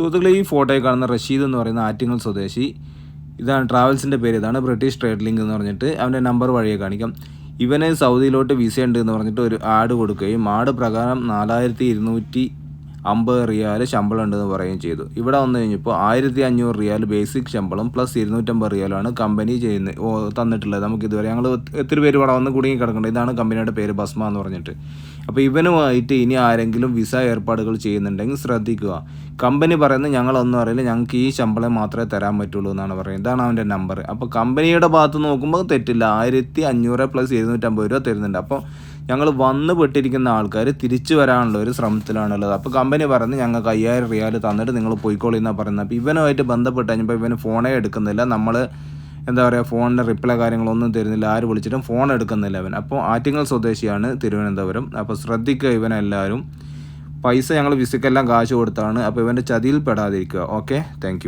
സുഹൃത്തുക്കളെ ഈ ഫോട്ടോയിൽ കാണുന്ന റഷീദ് എന്ന് പറയുന്ന ആറ്റിങ്ങൽ സ്വദേശി ഇതാണ് ട്രാവൽസിന്റെ പേര്. ഇതാണ് ബ്രിട്ടീഷ് ട്രേഡ് ലിങ്ക് എന്ന് പറഞ്ഞിട്ട് അവന്റെ നമ്പർ വഴിയെ കാണിക്കാം. ഇവന് സൗദിയിലോട്ട് വിസ ഉണ്ട് എന്ന് പറഞ്ഞിട്ട് ഒരു ആഡ് കൊടുക്കുകയും ആഡ് പ്രകാരം നാലായിരത്തി ഇരുന്നൂറ്റി അമ്പത് റിയാൽ ശമ്പളം ഉണ്ടെന്ന് പറയുകയും ചെയ്തു. ഇവിടെ വന്നു കഴിഞ്ഞപ്പോൾ ആയിരത്തി അഞ്ഞൂറ് റിയാൽ ബേസിക് ശമ്പളം പ്ലസ് ഇരുന്നൂറ്റമ്പത് റിയാലാണ് കമ്പനി ചെയ്യുന്നത് തന്നിട്ടുള്ളത്. നമുക്ക് ഇതുവരെ ഞങ്ങൾ ഒത്തിരി പേര് ഇവിടെ വന്ന് കുടുങ്ങി കിടക്കേണ്ടത് ഇതാണ് കമ്പനിയുടെ പേര് ബസ്മ എന്ന് പറഞ്ഞിട്ട്. അപ്പോൾ ഇവനുമായിട്ട് ഇനി ആരെങ്കിലും വിസ ഏർപ്പാടുകൾ ചെയ്യുന്നുണ്ടെങ്കിൽ ശ്രദ്ധിക്കുക. കമ്പനി പറയുന്നത് ഞങ്ങളൊന്നും അറിയില്ല. ഞങ്ങൾക്ക് ഈ ശമ്പളം മാത്രമേ തരാൻ പറ്റുള്ളൂ എന്നാണ് പറയുന്നത്. ഇതാണ് അവന്റെ നമ്പർ അപ്പോൾ കമ്പനിയുടെ ഭാഗത്ത് നോക്കുമ്പോൾ തെറ്റില്ല. ആയിരത്തി അഞ്ഞൂറ് പ്ലസ് ഇരുന്നൂറ്റമ്പത് രൂപ തരുന്നുണ്ട്. അപ്പോൾ ഞങ്ങൾ വന്ന് പെട്ടിരിക്കുന്ന ആൾക്കാർ തിരിച്ചു വരാനുള്ള ഒരു ശ്രമത്തിലാണുള്ളത്. അപ്പോൾ കമ്പനി പറഞ്ഞ് ഞങ്ങൾക്ക് അയ്യായിരം റിയാൽ തന്നിട്ട് നിങ്ങൾ പോയിക്കോളി എന്നാണ് പറയുന്നത്. അപ്പോൾ ഇവനുമായിട്ട് ബന്ധപ്പെട്ട് കഴിഞ്ഞപ്പോൾ ഇവന് ഫോണേ എടുക്കുന്നില്ല. നമ്മൾ എന്താ പറയുക ഫോണിന്റെ റിപ്ലൈ കാര്യങ്ങളൊന്നും തരുന്നില്ല. ആര് വിളിച്ചിട്ടും ഫോൺ എടുക്കുന്നില്ല അവൻ അപ്പോൾ ആറ്റിങ്ങൽ സ്വദേശിയാണ് തിരുവനന്തപുരം. അപ്പോൾ ശ്രദ്ധിക്കുക ഇവനെല്ലാവരും. പൈസ ഞങ്ങൾ വിസിക്കെല്ലാം കാശ് കൊടുത്താണ്. അപ്പോൾ ഇവന്റെ ചതിയിൽ പെടാതിരിക്കുക. ഓക്കെ? താങ്ക്